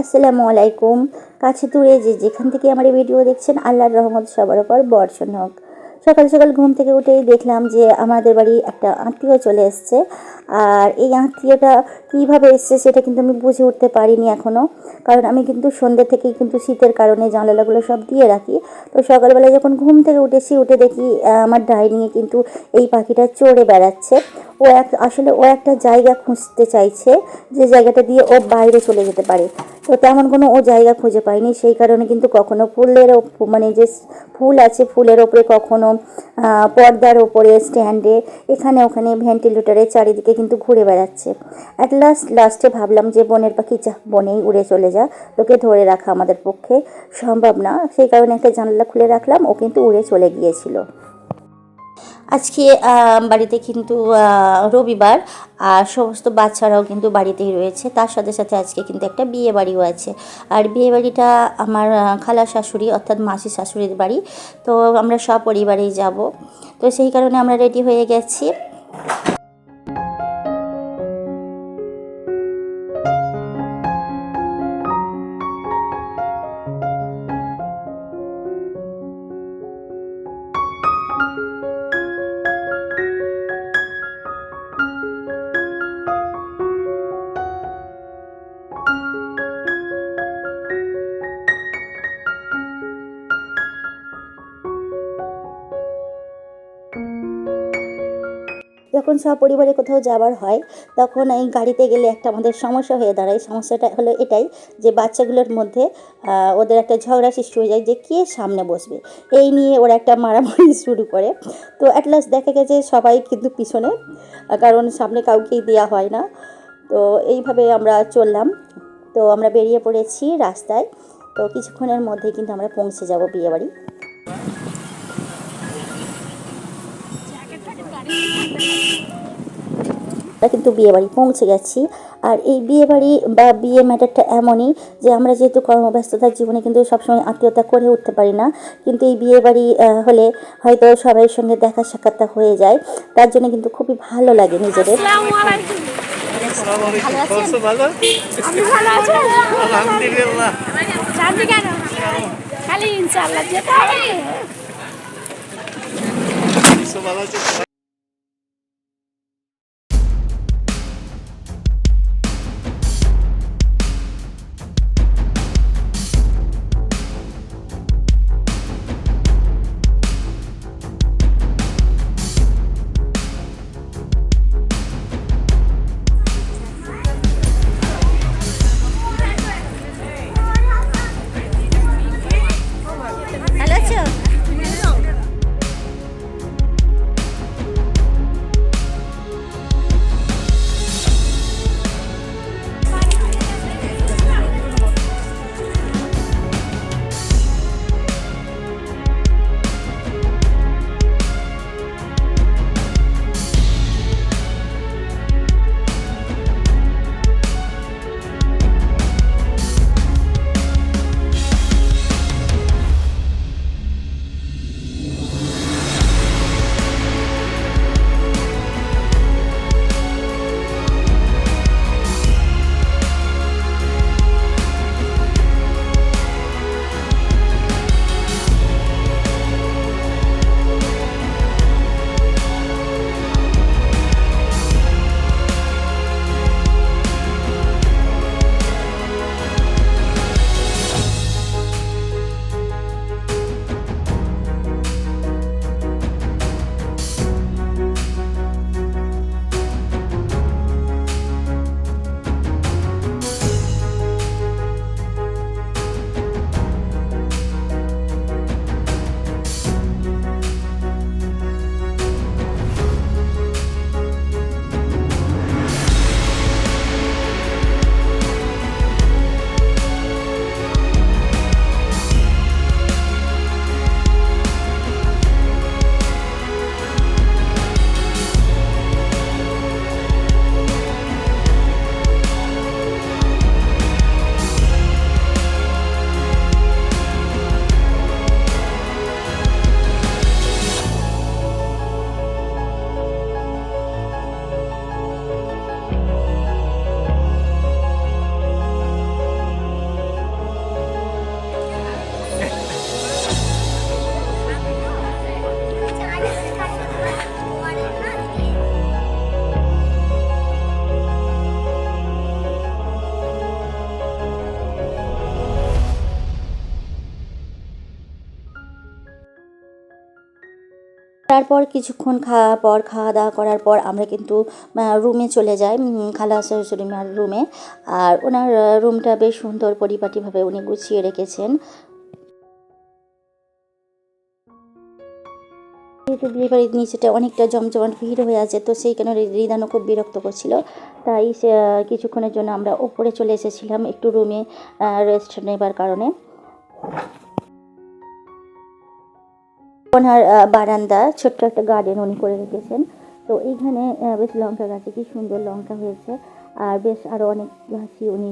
আসসালামু আলাইকুম। কাছে দূরে যে যেখান থেকে আমার এই ভিডিও দেখছেন, আল্লাহর রহমত, সবার উপর বর্ষণ হোক। সকাল সকাল ঘুম থেকে উঠেই দেখলাম যে আমাদের বাড়ি একটা আত্মীয় চলে এসছে। আর এই আত্মীয়টা কীভাবে এসছে সেটা কিন্তু আমি বুঝে উঠতে পারিনি এখনও কারণ আমি কিন্তু সন্ধ্যে থেকেই কিন্তু শীতের কারণে জানালাগুলো সব দিয়ে রাখি। তো সকালবেলা যখন ঘুম থেকে উঠেছি, উঠে দেখি আমার ডাইনিংয়ে কিন্তু এই পাখিটা চড়ে বেড়াচ্ছে। ও এক, আসলে ও একটা জায়গা খুঁজতে চাইছে, যে জায়গাটা দিয়ে ও বাইরে চলে যেতে পারে। তো তেমন কোনো ও জায়গা খুঁজে পায়নি। সেই কারণে কিন্তু কখনো ফুলের মানে যে ফুল আছে ফুলের ওপরে কখনো পর্দার ওপরে, স্ট্যান্ডে, এখানে ওখানে ভেন্টিলেটরের চারিদিকে কিন্তু ঘুরে বেড়াচ্ছে। অ্যাট লাস্ট লাস্টে ভাবলাম যে বনের পাখি, যা বনেই উড়ে চলে যা, তোকে ধরে রাখা আমাদের পক্ষে সম্ভব না। সেই কারণে একটা জানলা খুলে রাখলাম, ও কিন্তু উড়ে চলে গিয়েছিল। আজকে বাড়িতে কিন্তু রবিবার, আর সমস্ত বাচ্চারাও কিন্তু বাড়িতেই রয়েছে। তার সাথে সাথে আজকে কিন্তু একটা বিয়ে বাড়িও আছে। আর বিয়ে বাড়িটা আমার খালা শাশুড়ি, অর্থাৎ মাসি শাশুড়ির বাড়ি। তো আমরা সপরিবারেই যাব। তো সেই কারণে আমরা রেডি হয়ে গেছি। যখন সপরিবারে কোথাও যাবার হয়, তখন এই গাড়িতে গেলে একটা আমাদের সমস্যা হয়ে দাঁড়ায়। সমস্যাটা হলো এটাই যে বাচ্চাগুলোর মধ্যে ওদের একটা ঝগড়া সৃষ্টি হয়ে যায় যে কে সামনে বসবে? এই নিয়ে ওরা একটা মারামারি শুরু করে। তো অ্যাট লাস্ট দেখা গেছে সবাই কিন্তু পিছনে, কারণ সামনে কাউকেই দেওয়া হয় না। তো এইভাবে আমরা চললাম। তো আমরা বেরিয়ে পড়েছি রাস্তায়। তো কিছুক্ষণের মধ্যেই কিন্তু আমরা পৌঁছে যাব বিয়েবাড়ি। কিন্তু বিয়ে বাড়ি পৌঁছে গেছি। আর এই বিয়ে বাড়ি বা বিয়ে ম্যাটারটা এমনই যে আমরা যেহেতু কর্মব্যস্ততার জীবনে কিন্তু সবসময় আত্মীয়তা করে উঠতে পারি না। কিন্তু এই বিয়ে বাড়ি হলে হয়তো সবাই সঙ্গে দেখা সাক্ষাৎটা হয়ে যায়। তার জন্য কিন্তু খুবই ভালো লাগে নিজেদের। খালি ইনশাল্লাহ যেতে হবে। তারপর কিছুক্ষণ খাওয়া পর খাওয়া দাওয়া করার পর আমরা কিন্তু রুমে চলে যাই খালা শাশুড়ি মার রুমে আর ওনার রুমটা বেশ সুন্দর পরিপাটিভাবে উনি গুছিয়ে রেখেছেন। যেহেতু বিয়ে বাড়ির নিচেটা অনেকটা জমজমাট ভিড় হয়ে আছে, তো সেই কারণে রিদানও খুব বিরক্ত করছিল। তাই সে কিছুক্ষণের জন্য আমরা ওপরে চলে এসেছিলাম একটু রুমে রেস্ট নেবার কারণে। ওনার বারান্দা, ছোট্ট একটা গার্ডেন উনি করে রেখেছেন। তো এইখানে বেশ লঙ্কা গাছে কি সুন্দর লঙ্কা হয়েছে। আর বেশ আরও অনেক গাছই উনি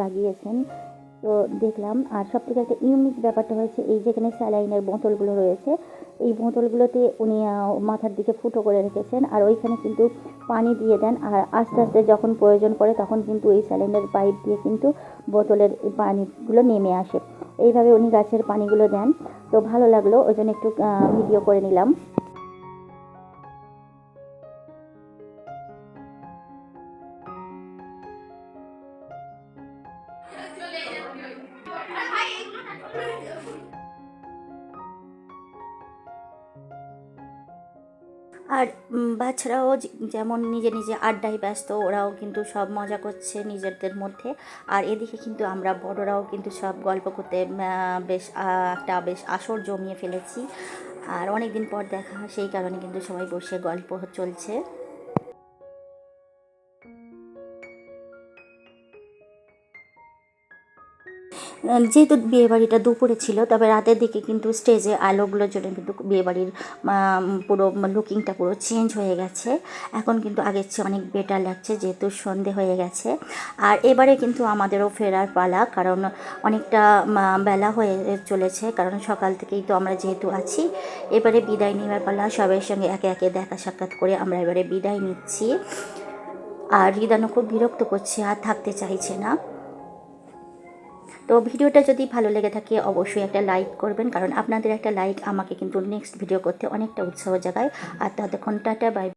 লাগিয়েছেন। তো দেখলাম, আর সব থেকে একটা ইউনিক ব্যাপারটা হয়েছে, এই যেখানে স্যালাইনের বোতলগুলো রয়েছে এই বোতলগুলোতে উনি মাথার দিকে ফুটো করে রেখেছেন আর ওইখানে কিন্তু পানি দিয়ে দেন আর আস্তে আস্তে যখন প্রয়োজন পড়ে তখন কিন্তু এই সিলিন্ডার পাইপ দিয়ে কিন্তু বোতলের পানিগুলো নেমে আসে। এইভাবে উনি গাছের পানিগুলো দেন। তো ভালো লাগল, ওই জন্য একটু ভিডিও করে নিলাম। আর বাচ্চারাও যেমন নিজে নিজে আড্ডায় ব্যস্ত, ওরাও কিন্তু সব মজা করছে নিজেদের মধ্যে। আর এদিকে কিন্তু আমরা বড়রাও কিন্তু সব গল্প করতে বেশ একটা বেশ আসর জমিয়ে ফেলেছি। আর অনেক দিন পর দেখা, সেই কারণে কিন্তু সবাই বসে গল্প চলছে। যেহেতু বিয়েবাড়িটা দুপুরে ছিল, তবে রাতের দিকে কিন্তু স্টেজে আলোগুলোর জন্য কিন্তু বিয়েবাড়ির পুরো লুকিংটা পুরো চেঞ্জ হয়ে গেছে। এখন কিন্তু আগের চেয়ে অনেক বেটার লাগছে, যেহেতু সন্ধে হয়ে গেছে। আর এবারে কিন্তু আমাদেরও ফেরার পালা, কারণ অনেকটা বেলা হয়ে চলেছে, কারণ সকাল থেকেই তো আমরা যেহেতু আছি, এবারে বিদায় নেওয়ার পালা সবার সঙ্গে একে একে দেখা সাক্ষাৎ করে আমরা এবারে বিদায় নিচ্ছি। আর রিদানও খুব বিরক্ত করছে, আর থাকতে চাইছে না। তো ভিডিওটা যদি ভালো লেগে থাকে, অবশ্যই একটা লাইক করবেন, কারণ আপনাদের একটা লাইক আমাকে কিন্তু নেক্সট ভিডিও করতে অনেকটা উৎসাহ জাগায়। আর ততক্ষণ ঘন্টাটা বাই